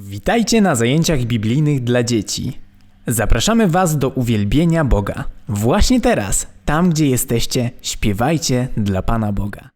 Witajcie na zajęciach biblijnych dla dzieci. Zapraszamy Was do uwielbienia Boga. Właśnie teraz, tam gdzie jesteście, śpiewajcie dla Pana Boga.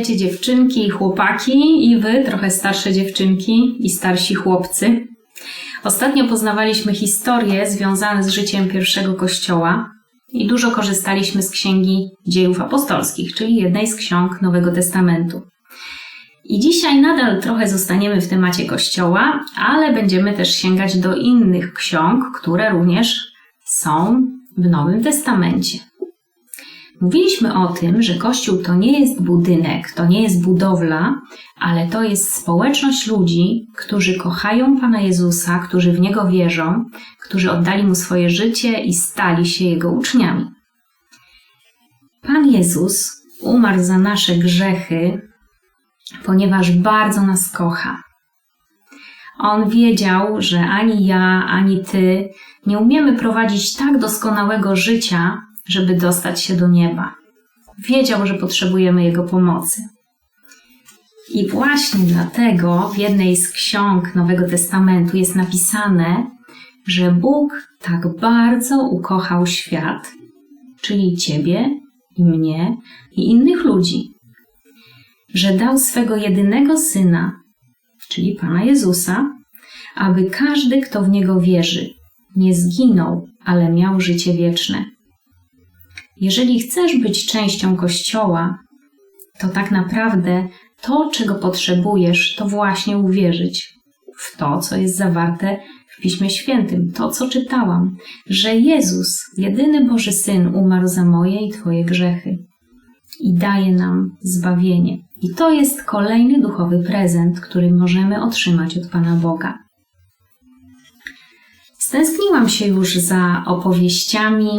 Witajcie dziewczynki i chłopaki i wy, trochę starsze dziewczynki i starsi chłopcy. Ostatnio poznawaliśmy historie związane z życiem pierwszego kościoła i dużo korzystaliśmy z księgi dziejów apostolskich, czyli jednej z ksiąg Nowego Testamentu. I dzisiaj nadal trochę zostaniemy w temacie kościoła, ale będziemy też sięgać do innych ksiąg, które również są w Nowym Testamencie. Mówiliśmy o tym, że Kościół to nie jest budynek, to nie jest budowla, ale to jest społeczność ludzi, którzy kochają Pana Jezusa, którzy w Niego wierzą, którzy oddali Mu swoje życie i stali się Jego uczniami. Pan Jezus umarł za nasze grzechy, ponieważ bardzo nas kocha. On wiedział, że ani ja, ani Ty nie umiemy prowadzić tak doskonałego życia, żeby dostać się do nieba. Wiedział, że potrzebujemy Jego pomocy. I właśnie dlatego w jednej z ksiąg Nowego Testamentu jest napisane, że Bóg tak bardzo ukochał świat, czyli Ciebie i mnie i innych ludzi, że dał swego jedynego Syna, czyli Pana Jezusa, aby każdy, kto w Niego wierzy, nie zginął, ale miał życie wieczne. Jeżeli chcesz być częścią Kościoła, to tak naprawdę to, czego potrzebujesz, to właśnie uwierzyć w to, co jest zawarte w Piśmie Świętym, to, co czytałam, że Jezus, jedyny Boży Syn, umarł za moje i Twoje grzechy. i daje nam zbawienie. I to jest kolejny duchowy prezent, który możemy otrzymać od Pana Boga. Stęskniłam się już za opowieściami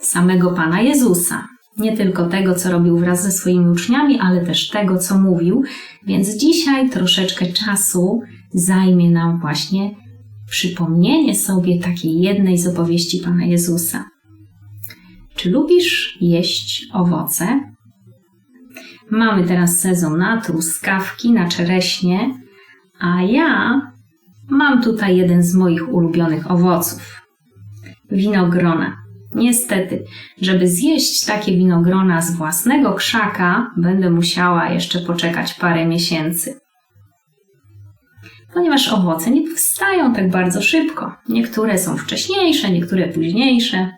samego Pana Jezusa. Nie tylko tego, co robił wraz ze swoimi uczniami, ale też tego, co mówił, więc dzisiaj troszeczkę czasu zajmie nam właśnie przypomnienie sobie takiej jednej z opowieści Pana Jezusa. Czy lubisz jeść owoce? Mamy teraz sezon na truskawki, na czereśnie, a ja mam tutaj jeden z moich ulubionych owoców winogrona. Niestety, żeby zjeść takie winogrona z własnego krzaka, będę musiała jeszcze poczekać parę miesięcy. Ponieważ owoce nie powstają tak bardzo szybko. Niektóre są wcześniejsze, niektóre późniejsze.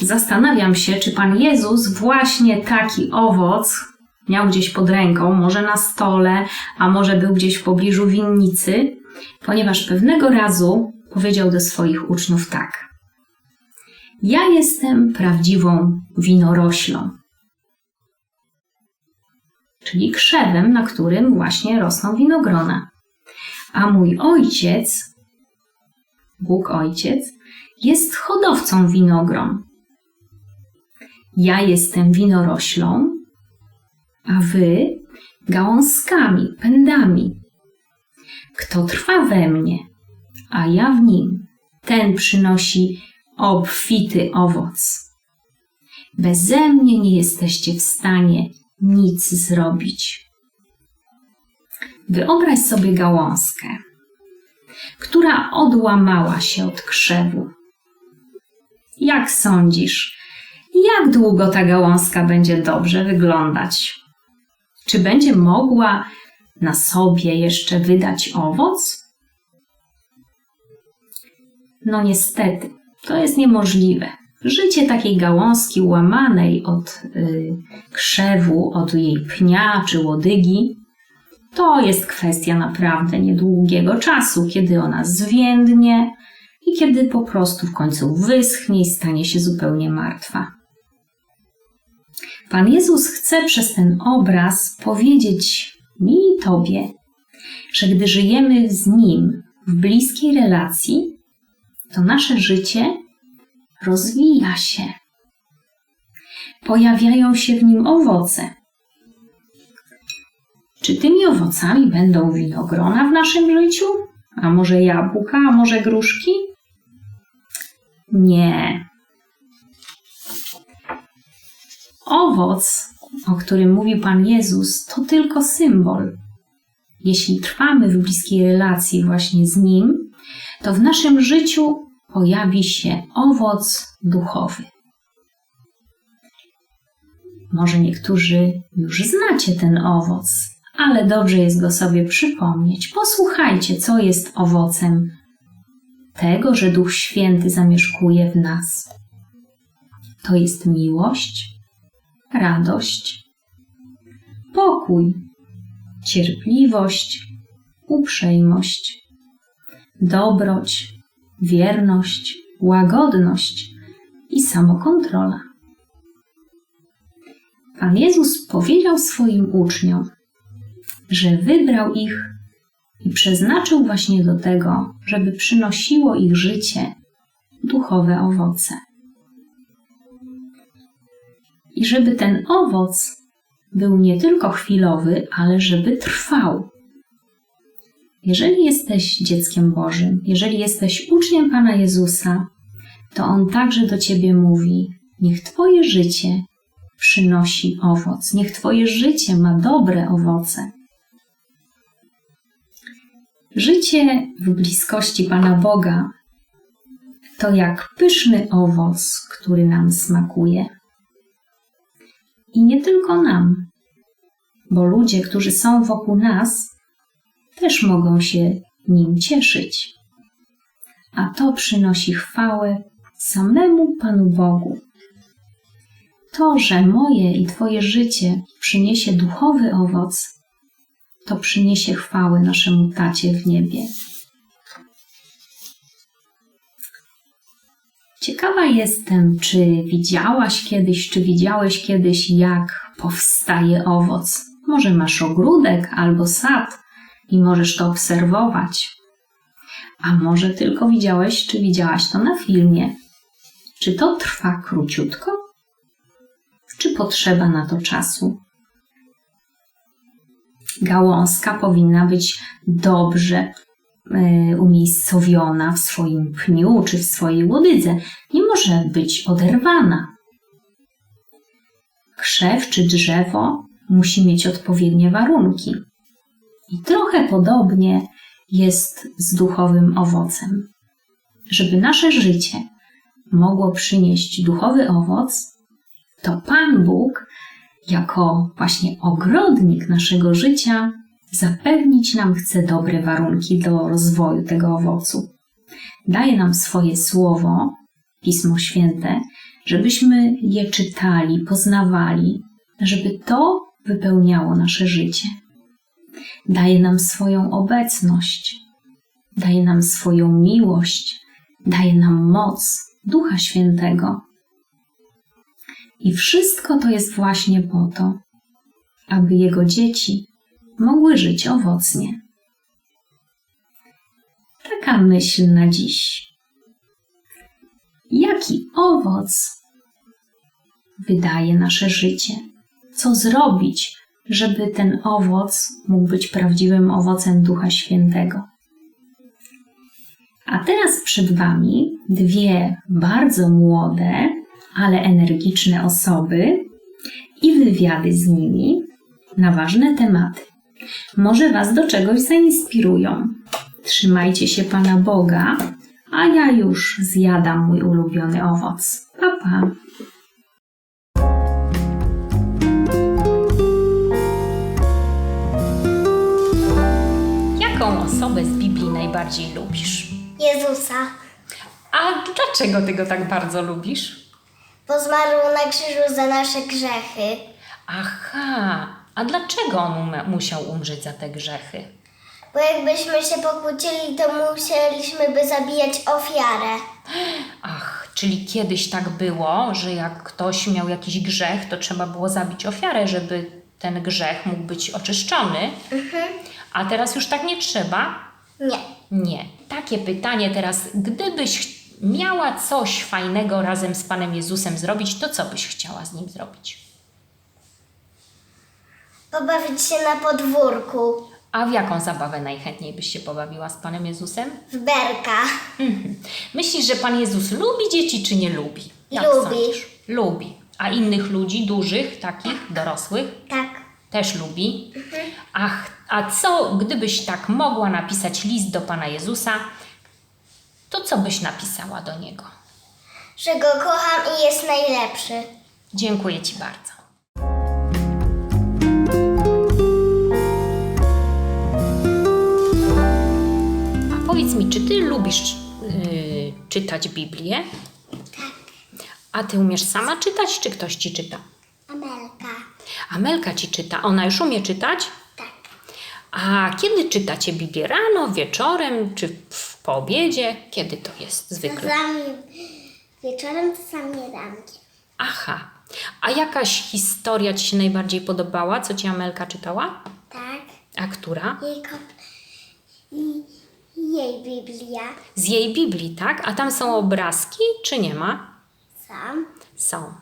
Zastanawiam się, czy Pan Jezus właśnie taki owoc miał gdzieś pod ręką, może na stole, a może był gdzieś w pobliżu winnicy, ponieważ pewnego razu powiedział do swoich uczniów tak: Ja jestem prawdziwą winoroślą, czyli krzewem, na którym właśnie rosną winogrona. A mój ojciec, Bóg Ojciec, jest hodowcą winogron. Ja jestem winoroślą, a wy gałązkami, pędami. Kto trwa we mnie, a ja w nim, ten przynosi obfity owoc. Beze mnie nie jesteście w stanie nic zrobić. Wyobraź sobie gałązkę, która odłamała się od krzewu. Jak sądzisz, jak długo ta gałązka będzie dobrze wyglądać? Czy będzie mogła na sobie jeszcze wydać owoc? No niestety, to jest niemożliwe. Życie takiej gałązki łamanej od y, krzewu, od jej pnia czy łodygi, to jest kwestia naprawdę niedługiego czasu, kiedy ona zwiędnie i kiedy po prostu w końcu wyschnie i stanie się zupełnie martwa. Pan Jezus chce przez ten obraz powiedzieć mi i Tobie, że gdy żyjemy z Nim w bliskiej relacji, to nasze życie rozwija się. Pojawiają się w nim owoce. Czy tymi owocami będą winogrona w naszym życiu? A może jabłka, a może gruszki? Nie. Owoc, o którym mówił Pan Jezus, to tylko symbol. Jeśli trwamy w bliskiej relacji właśnie z Nim, to w naszym życiu pojawi się owoc duchowy. Może niektórzy już znacie ten owoc, ale dobrze jest go sobie przypomnieć. Posłuchajcie, co jest owocem tego, że Duch Święty zamieszkuje w nas. To jest miłość, radość, pokój, cierpliwość, uprzejmość, dobroć, wierność, łagodność i samokontrola. Pan Jezus powiedział swoim uczniom, że wybrał ich i przeznaczył właśnie do tego, żeby przynosiło ich życie duchowe owoce. I żeby ten owoc był nie tylko chwilowy, ale żeby trwał. Jeżeli jesteś dzieckiem Bożym, jeżeli jesteś uczniem Pana Jezusa, to On także do Ciebie mówi: Niech Twoje życie przynosi owoc, niech Twoje życie ma dobre owoce. Życie w bliskości Pana Boga to jak pyszny owoc, który nam smakuje. I nie tylko nam, bo ludzie, którzy są wokół nas, też mogą się nim cieszyć. A to przynosi chwałę samemu Panu Bogu. To, że moje i Twoje życie przyniesie duchowy owoc, to przyniesie chwałę naszemu Tacie w niebie. Ciekawa jestem, czy widziałaś kiedyś, czy widziałeś kiedyś, jak powstaje owoc. Może masz ogródek albo sad i możesz to obserwować. A może tylko widziałeś, czy widziałaś to na filmie. Czy to trwa króciutko? Czy potrzeba na to czasu? Gałązka powinna być dobrze e, umiejscowiona w swoim pniu czy w swojej łodydze. Nie może być oderwana. Krzew czy drzewo musi mieć odpowiednie warunki. I trochę podobnie jest z duchowym owocem. Żeby nasze życie mogło przynieść duchowy owoc, to Pan Bóg, jako właśnie ogrodnik naszego życia, zapewnić nam chce dobre warunki do rozwoju tego owocu. Daje nam swoje słowo, Pismo Święte, żebyśmy je czytali, poznawali, żeby to wypełniało nasze życie. Daje nam swoją obecność, daje nam swoją miłość, daje nam moc Ducha Świętego. I wszystko to jest właśnie po to, aby Jego dzieci mogły żyć owocnie. Taka myśl na dziś. Jaki owoc wydaje nasze życie? Co zrobić, żeby ten owoc mógł być prawdziwym owocem Ducha Świętego? A teraz przed Wami dwie bardzo młode, ale energiczne osoby i wywiady z nimi na ważne tematy. Może Was do czegoś zainspirują. Trzymajcie się Pana Boga, a ja już zjadam mój ulubiony owoc. Pa, pa. Osobę z Biblii najbardziej lubisz? Jezusa, A dlaczego ty go tak bardzo lubisz? bo zmarł na krzyżu za nasze grzechy. Aha, a dlaczego on musiał umrzeć za te grzechy? Bo jakbyśmy się pokłócili, to musieliśmy by zabijać ofiarę. Ach, czyli kiedyś tak było, że jak ktoś miał jakiś grzech, to trzeba było zabić ofiarę, żeby ten grzech mógł być oczyszczony. A teraz już tak nie trzeba? Nie. Nie. Takie pytanie teraz, gdybyś miała coś fajnego razem z Panem Jezusem zrobić, to co byś chciała z nim zrobić? Pobawić się na podwórku, A w jaką zabawę najchętniej byś się pobawiła z Panem Jezusem? w berka. Mhm. Myślisz, że Pan Jezus lubi dzieci, czy nie lubi? Lubi. sądzisz? Lubi. A innych ludzi, dużych, takich, dorosłych, Tak. też lubi. Ach, a co, gdybyś tak mogła napisać list do Pana Jezusa, to co byś napisała do Niego? Że go kocham i jest najlepszy. Dziękuję Ci bardzo. A powiedz mi, czy Ty lubisz yy, czytać Biblię? Tak. A Ty umiesz sama czytać, czy ktoś Ci czyta? Amelka. Amelka Ci czyta. Ona już umie czytać? A kiedy czytacie Biblię? Rano, wieczorem, czy w, po obiedzie? Kiedy to jest zwykle? Czasami wieczorem, czasami rankiem. Aha. A jakaś historia Ci się najbardziej podobała, co Ci Amelka czytała? Tak. A która? Jej, ko- i, jej Biblia. Z jej Biblii, tak? A tam są obrazki, czy nie ma? Sam. Są.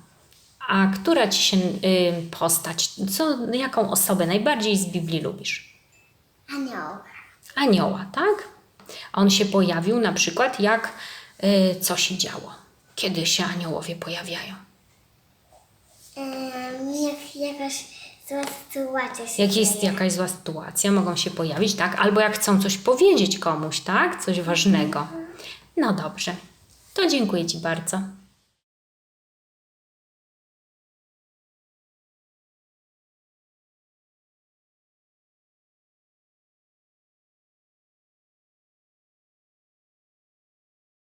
A która Ci się y, postać, co, jaką osobę najbardziej z Biblii lubisz? Anioł. Anioła, tak? On się pojawił na przykład, jak y, co się działo? Kiedy się aniołowie pojawiają? Ym, jak jakaś zła sytuacja się Jak jest dzieje. jakaś zła sytuacja, mogą się pojawić, tak? Albo jak chcą coś powiedzieć komuś, tak? Coś ważnego. No dobrze. To dziękuję Ci bardzo.